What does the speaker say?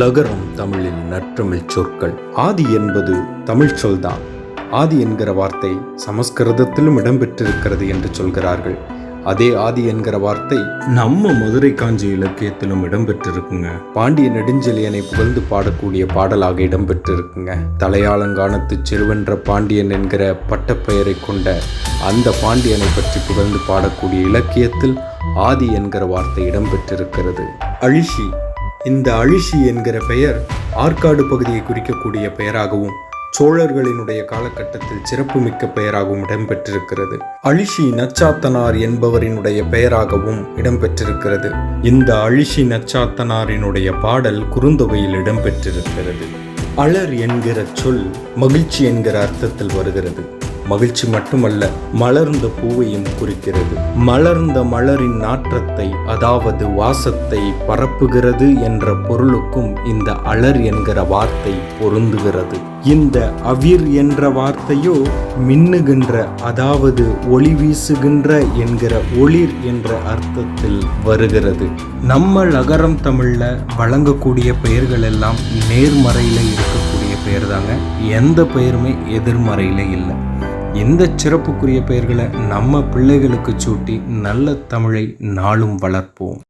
லகரம் தமிழில் நற்றமிழ் சொற்கள். ஆதி என்பது தமிழ் சொல்தான். ஆதி என்கிற வார்த்தை சமஸ்கிருதத்திலும் இடம்பெற்றிருக்கிறது என்று சொல்கிறார்கள். அதே ஆதி என்கிற வார்த்தை நம்ம மதுரை காஞ்சி இலக்கியத்திலும் இடம்பெற்றிருக்குங்க. பாண்டிய நெடுஞ்செழியனை புகழ்ந்து பாடக்கூடிய பாடலாக இடம்பெற்றிருக்குங்க. தலையாளங்கானத்து சிறுவென்ற பாண்டியன் என்கிற பட்டப்பெயரை கொண்ட அந்த பாண்டியனை பற்றி புகழ்ந்து பாடக்கூடிய இலக்கியத்தில் ஆதி என்கிற வார்த்தை இடம்பெற்றிருக்கிறது. அழிஷி இந்த அழிஷி என்கிற பெயர் ஆற்காடு பகுதியை குறிக்கக்கூடிய பெயராகவும் சோழர்களினுடைய காலகட்டத்தில் சிறப்புமிக்க பெயராகவும் இடம்பெற்றிருக்கிறது. அழிஷி நச்சாத்தனார் என்பவரினுடைய பெயராகவும் இடம்பெற்றிருக்கிறது. இந்த அழிஷி நச்சாத்தனாரினுடைய பாடல் குறுந்தொகையில் இடம்பெற்றிருக்கிறது. அலர் என்கிற சொல் மகிழ்ச்சி என்கிற அர்த்தத்தில் வருகிறது. மகிழ்ச்சி மட்டுமல்ல மலர்ந்த பூவையும் குறிக்கிறது. மலர்ந்த மலரின் நாற்றத்தை அதாவது வாசத்தை பரப்புகிறது என்ற பொருளுக்கும் இந்த அலர் என்கிற வார்த்தை பொருந்துகிறது. இந்த அவிர் என்ற வார்த்தையோ மின்னுகின்ற அதாவது ஒளி வீசுகின்ற என்கிற ஒளிர் என்ற அர்த்தத்தில் வருகிறது. நம்ம நகரம் தமிழில் வழங்கக்கூடிய பெயர்கள் எல்லாம் நேர்மறையில் இருக்கக்கூடிய பெயர் தாங்க எந்த பெயருமே எதிர்மறையில் இல்லை. இந்த சிறப்புக்குரிய பெயர்களை நம்ம பிள்ளைகளுக்கு சூட்டி நல்ல தமிழை நாளும் வளர்ப்போம்.